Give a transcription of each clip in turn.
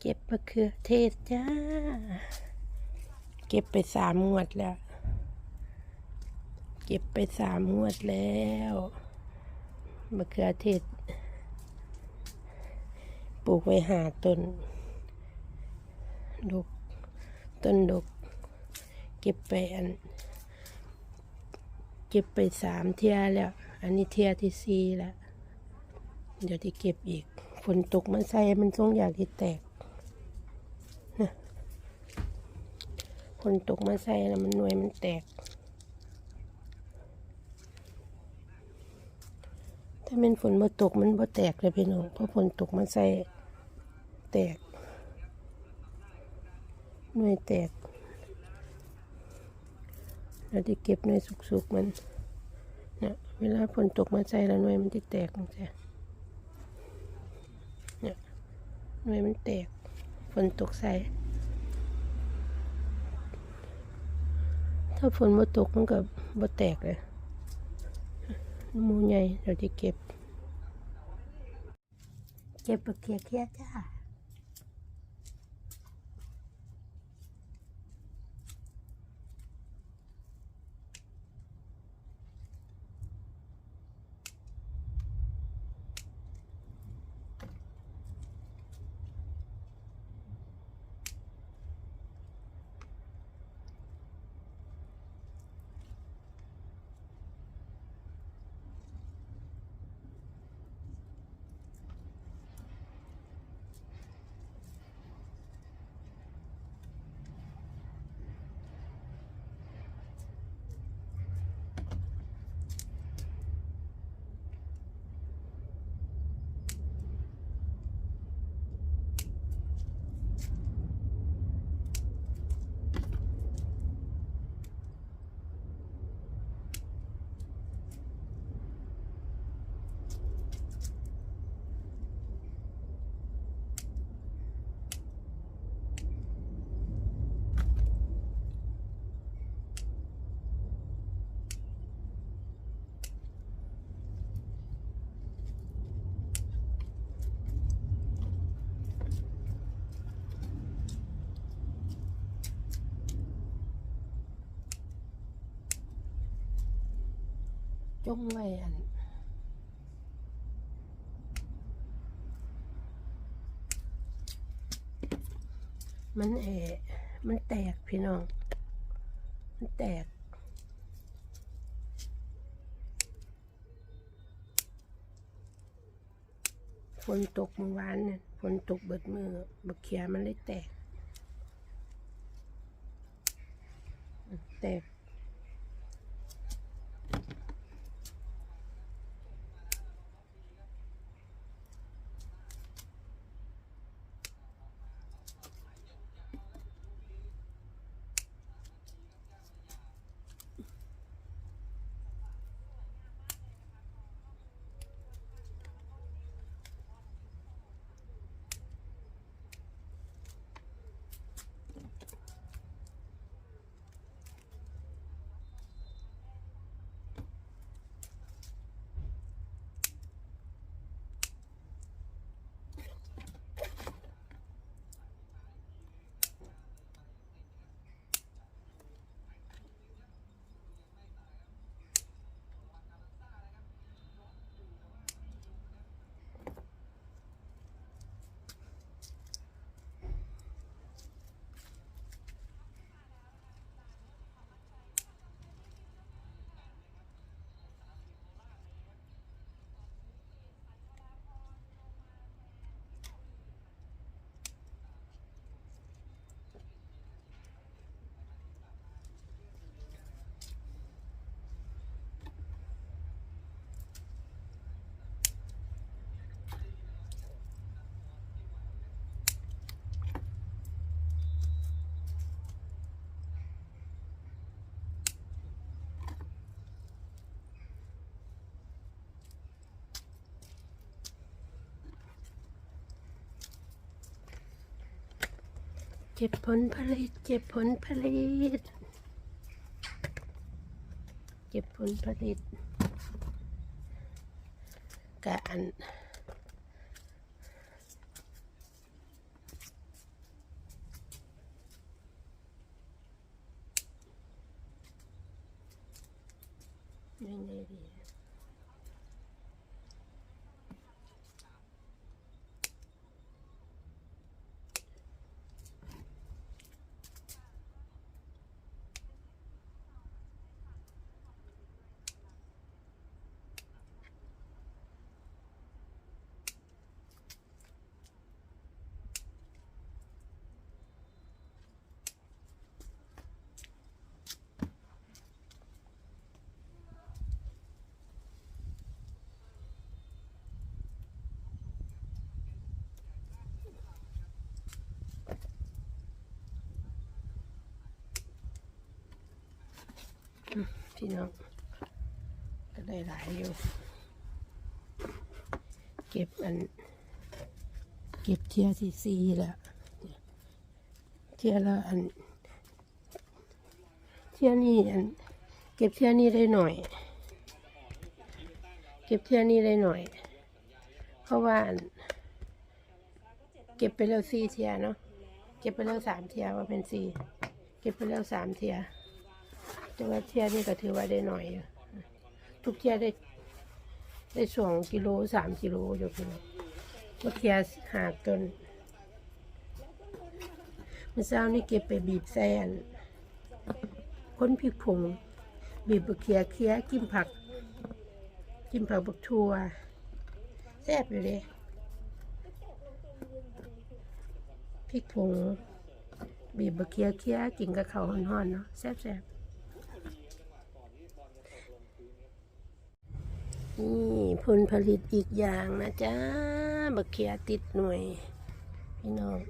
เก็บมะเขือเทศจ้า เก็บไปสามงวดแล้ว เก็บไปสามงวดแล้วมะเขือเทศ ปลูกไว้หาต้นดกต้นดก เก็บไปอัน เก็บไปสามเทียแล้ว อันนี้เทียที่สี่แล้ว เดี๋ยวที่เก็บอีกฝนตกมันใส่มันทรงอยากที่แตกนะ ฝนตกมาใส่แล้วมันหน่วยมันแตก ถ้าเป็นฝนมาตกมันบ่แตกเลยพี่น้อง เพราะฝนตกมาใส่แตก หน่วยแตก เราจะเก็บหน่วยสุกๆมันนะเวลาฝนตกมาใส่แล้วหน่วยมันจะแตกมันจะเนี่ยหน่วยมันแตกฝนตกใส่ ถ้าฝนมาตกมันก็บ่แตกเลยมูใหญ่เราจะเก็บ เก็บปเคียเคียจ้า จงไว้อันมันเออมันแตกพี่น้อง มันแตก ฝนตกเมื่อวานเนี่ยฝนตกเบิดมือบักเขียมันเลยแตก แตก เก็บผลผลิต เก็บผลผลิต เก็บผลผลิตกะอันยังไงดี พี่น้องก็ได้หลายอยู่ เก็บอัน เก็บเทียที่ซีแล้วเทียละอัน เทียนี่อัน เก็บเทียนี่ได้หน่อย เก็บเทียนี่ได้หน่อย เพราะว่าอันเก็บไปแล้วสี่เทียเนาะ เก็บไปแล้วสามเทียว่าเป็นสี่เก็บไปแล้วสามเทีย แต่ว่าเทียนี่ก็ถือว่าได้หน่อยอยู่ทุกเทียได้ ได้สองกิโลสามกิโลอยู่พี่น้องเมื่อเทียหากจนเมื่อเช้านี่เก็บไปบีบแซนค้นพริกผงบีบบักเขียเคี้ยกิมผัก กิมผักบักทัวแซ่บอยู่เลยพริกผงบีบบักเขียเคี้ยกินกับข้าวห่อนๆเนาะแซ่บๆ นี่ผลผลิตอีกอย่างนะจ๊ะบักเขียติดหน่วย พี่น้อง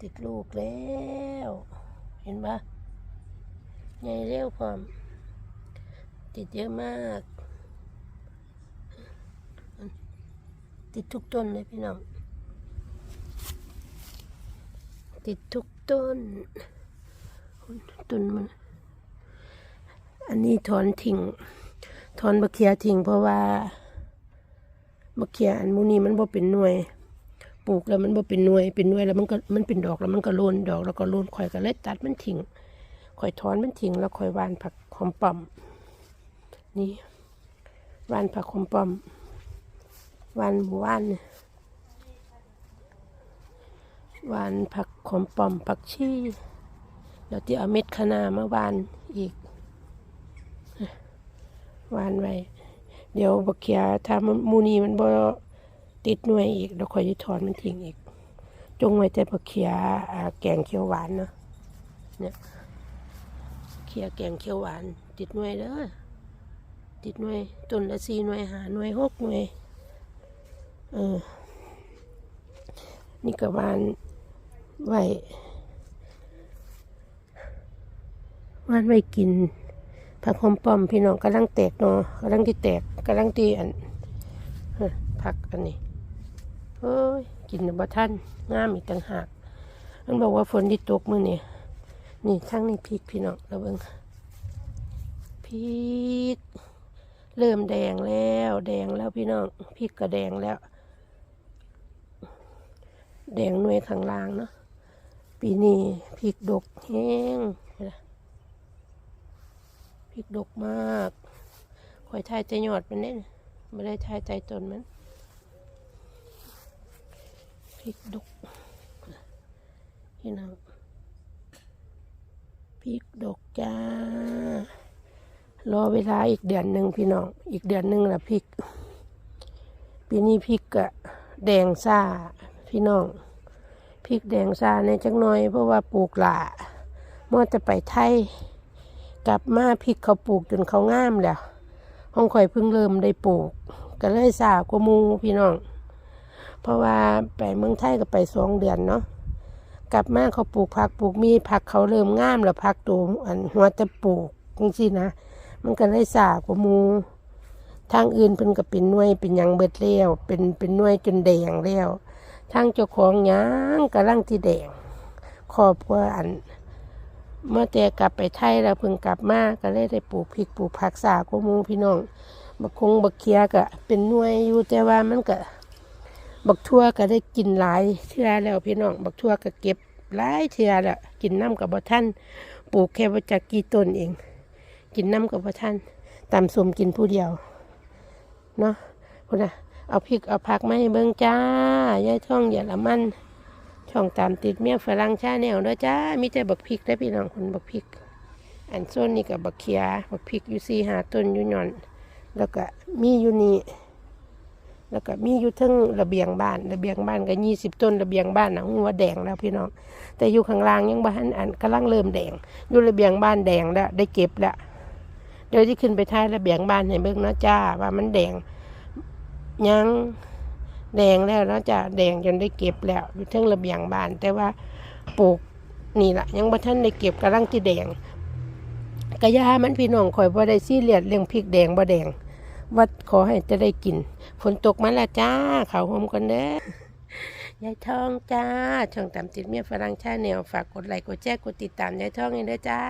ติดลูกแล้ว เห็นปะใหญ่เร็วพร้อมติดเยอะมาก ติดทุกต้นเลยพี่น้อง ติดทุกต้น ต้นมัน อันนี้ถอนทิ้ง ถอนบักเขียทิ้งเพราะว่าบักเขียอันมูนี้มันบ่เป็นหน่วย ปลูกแล้วมันบ่เป็นหน่วย เป็นหน่วยแล้วมันก็มันเป็นดอกแล้วมันก็โลนดอกแล้วก็โลนข่อยก็เลยตัดมันทิ้งข่อยถอนมันทิ้งแล้วข่อยหวานผักหอมป้อม นี่หวานผักหอมป้อมหวานหมู่หวานหวานผักหอมปอมผักชีแล้วที่เอาเม็ดคะน้ามาวานอีก วานไว้ เดี๋ยวบักเขียถ้ามูนีมันบ่ติดหน่วยอีกเดี๋ยวค่อยจะถอนมันทิ้งอีก จงไว้แต่บักเขียแกงเขียวหวานเนาะเนี่ยเขียแกงเขียวหวาน ติดหน่วยเด้อติดหน่วยต้นละสี่หน่วยหาหน่วยหกหน่วย เออ นี่ก็หวานไว้หวานไว้กิน ผักหอมป้อมพี่น้องกำลังแตกเนาะกำลังที่แตกกำลังที่อันผักอันนี้เอ้ยกินบ่ท่านงามอีกต่างหากมันบอกว่าฝนที่ตกมื้อนี่นี่ทั้งนี้พริกพี่น้องแล้วเบิงพริกเริ่มแดงแล้ว แดงแล้วพี่น้องพริกก็แดงแล้ว แดงหน่วยข้างล่างเนาะปีนี้พริกดกแห้ง พริกดกมากคอยทายใจหยอดมันเนี่ยไม่ได้ทายใจตนมันพริกดกพี่น้องพริกดกจ้ารอเวลาอีกเดือนหนึ่งพี่น้อง อีกเดือนหนึ่งละพริก ปีนี้พริกกะแดงซ่าพี่น้องพริกแดงซ่าในจักหน่อยเพราะว่าปลูกหล่ามั่วจะไปไทย กลับมาพริกเขาปลูกจนเขางามแล้วห้องข่อยเพิ่งเริ่มได้ปลูก ก็เลยสาวกว่ามูพี่น้อง เพราะว่าไปเมืองไทยก็ไปสองเดือนเนาะกลับมาเขาปลูกผักปลูกมีผักเขาเริ่มงามแล้วผักตัวอันหัวจะปลูกจริงๆนะมันก็เลยสาวกว่ามูทางอื่นเพิ่นก็เป็นหน่วยเป็นยังเบิดแล้วเป็นเป็นหน่วยจนแดงแล้วทางเจ้าของยังกำลังที่แดงครอบครัวอัน เมื่อแต่กลับไปไทยแล้วเพิ่งกลับมาก็เลยได้ปลูกพริกปลูกผักสาก็มูพี่น้องบักคงบักเคียก็เป็นหน่วยอยู่แต่ว่ามันก็บักทั่วก็ได้กินหลายเทื่อแล้วพี่น้องบักทั่วก็เก็บหลายเทื่อแล้วกินน้ำกับบ่ท่านปลูกแค่ว่าจะกี่ต้นเอง กินน้ำกับบ่ท่านตำส้มกินผู้เดียวเนาะพุ่นนะเอาพริกเอาผักมาให้เบิ่งจ้ายายท่องอย่าละมัน ช่องตามติดเมียฝรั่งชาแนวเด้อจ้ามีแต่บักพริกได้พี่น้องคนบักพริก อันส้นนี่กับบักเขียบักพริกอยู่สี่หาต้นอยู่หย่อน แล้วก็มีอยู่นี่แล้วก็มีอยู่ทั้งระเบียงบ้านระเบียงบ้านก็ยี่สิบต้นระเบียงบ้านนะหัวแดงแล้วพี่น้อง แต่อยู่ข้างล่างยังบ้านอันกำลังเริ่มแดงอยู่ระเบียงบ้านแดงแล้วได้เก็บแล้วเดี๋ยวที่ขึ้นไปท้ายระเบียงบ้านให้เบิ่งนะจ้าว่ามันแดงยัง แดงแล้วเนาะจ้าแดงจนได้เก็บแล้ว อยู่ทั้งระเบียงบ้าน แต่ว่าปลูกนี่แหละยังบ่ทันได้เก็บกำลังที่แดงกระยามันพี่น้องขอยบ่ได้ซีเรียสเรื่องพริกแดงบ่แดงวัดขอให้จะได้กินฝนตกมาแล้วจ้าเขาวหอมกันเด้อยายทองจ้า ช่องตามติดเมียฝรั่งชาแนวฝากกดไลค์กดแชร์กดติดตามยายทองให้ด้วยจ้า